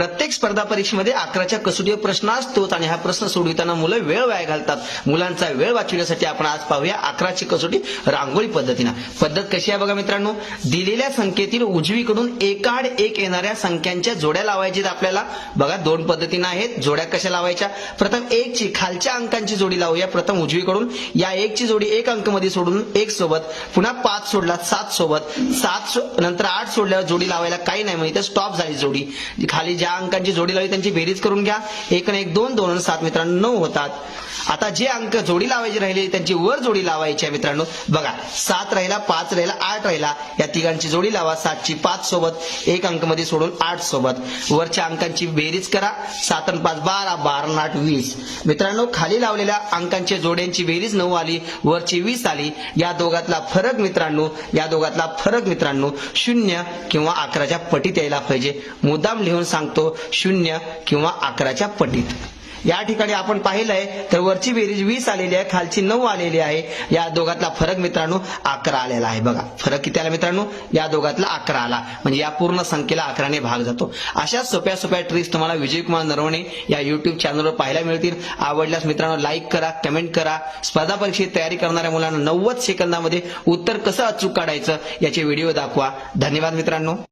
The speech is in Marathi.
प्रत्येक स्पर्धा परीक्षेमध्ये अकराच्या कसोटीवर प्रश्न असतोच आणि हा प्रश्न सोडविताना मुलं वेळ वाया घालतात. मुलांचा वेळ वाचविण्यासाठी आपण आज पाहूया अकराची कसोटी रांगोळी पद्धतीनं. पद्धत कशी आहे बघा मित्रांनो? दिलेल्या संख्येतील उजवीकडून एकाड एक येणाऱ्या संख्यांच्या जोड्या लावायच्या आपल्याला. बघा दोन पद्धतीनं आहेत. जोड्या कशा लावायच्या? प्रथम एक ची खालच्या अंकांची जोडी लावूया. प्रथम उजवीकडून या एक ची जोडी एक अंकमध्ये सोडून एक सोबत. पुन्हा पाच सोडला सात सोबत. सात सो- नंतर आठ सोडल्यावर जोडी लावायला काही नाही म्हणजे स्टॉप झाली जोडी. खाली ज्या अंकांची जोडी लावली त्यांची बेरीज करून घ्या. एक आणि एक दोन दोन सात मित्रांनो नऊ होतात. आता जे अंक जोडी लावायची राहिले त्यांची वर जोडी लावायची आहे मित्रांनो. बघा सात राहिला पाच राहिला आठ राहिला. या तिघांची जोडी लावा सातची पाच सोबत. एक अंकमध्ये सोडून आठ सोबत. वरच्या अंकांची बेरीज करा. सात आणि पाच बारा बारा आठ वीस. मित्रांनो खाली लावलेल्या अंकांच्या जोड्यांची बेरीज नऊ आली वरची वीस आली. या दोघातला फरक मित्रांनो या दोघातला फरक मित्रांनो शून्य किंवा अकराच्या पटीत यायला पाहिजे. मुद्दाम लिहून शकतो शून्य किंवा अकराच्या पटीत. या ठिकाणी आपण पाहिलंय तर वरची बेरीज वीस आलेली आहे खालची नऊ आलेली आहे. या दोघातला फरक मित्रांनो अकरा आलेला आहे. बघा फरक किती आला मित्रांनो? या दोघातला अकरा आला. म्हणजे या पूर्ण संख्येला अकराने भाग जातो. अशा सोप्या सोप्या ट्रिक्स तुम्हाला विजयकुमार नरवणे या युट्यूब चॅनलवर पाहायला मिळतील. आवडल्यास मित्रांनो लाईक करा कमेंट करा. स्पर्धा परीक्षेची तयारी करणाऱ्या मुलांना नव्वद सेकंदामध्ये उत्तर कसं अचूक काढायचं याचे व्हिडिओ दाखवा. धन्यवाद मित्रांनो.